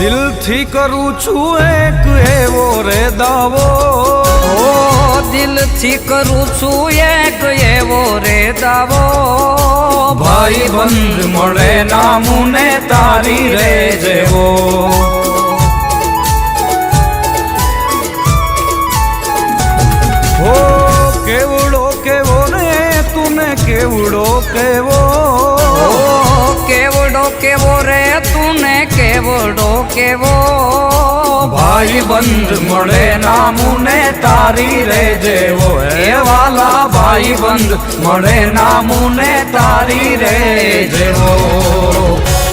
દિલથી કરું છું એક એવો રે દાવો ઓ દિલથી કરું છું એક એવો રે દાવો ભાઈ બંધ મળે નામુને તારી રે જેવો. કેવડો કેવો રે તું કેવડો કેવો. કેવો રે તુને ડો કેવો? ભાઈ બંધ મળે નામુને તારી રે જેવો. હે વાલા, ભાઈ બંધ મળે નામુને તારી રે જેવો.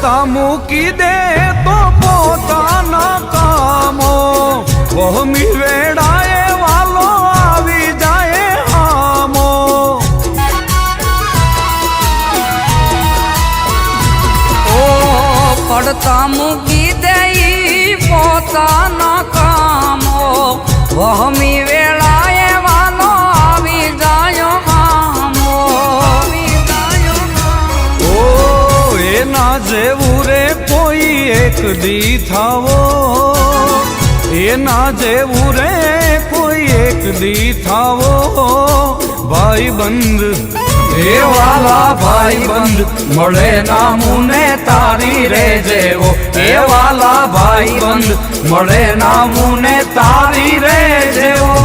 પડતા મૂકી દે તો પોતાના કામો. ભૂમિ વેડાએ વાલો આવી જાય આમો ઓ પડતા મૂકી દે પોતાના કામો. વહમી જેવું રે કોઈ એક દી થાવો. એના જેવું રે કોઈ એક દી થાવો. ભાઈ બંધ એ વાલા ભાઈ બંધ મળે નામુને તારી રે જેવો. એ વાલા ભાઈ બંધ મળે નામુને તારી રે જેવો.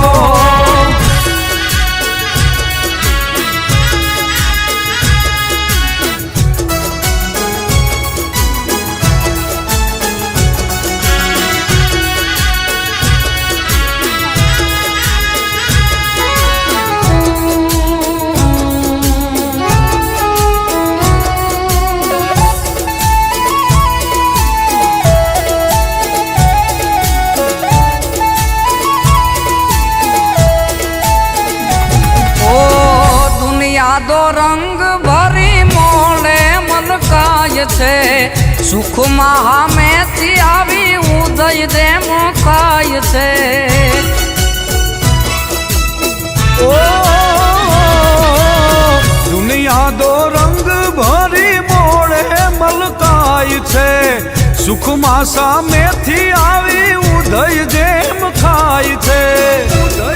દુનિયા દો રંગ ભરી મોડે મલકાય છે. સુખમાં હામેથી આવી ઉદય દે મુખાય છે. દુનિયા દો રંગ ભરી મોડે મલકાય છે. સુખમાં સામેથી આવી ઉદય જેમ ખાય છે. ઉદય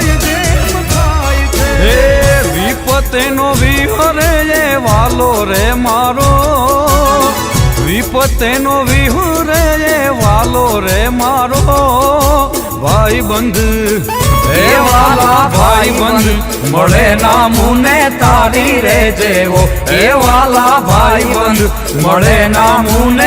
વિપતેનો વિહરે એ વાલો રે મારો ભાઈ બંધ હે વાલા ભાઈ બંધ મળે ના મુને તારી રે જેવો. હે વાલા ભાઈ બંધ મળે તારી જેવો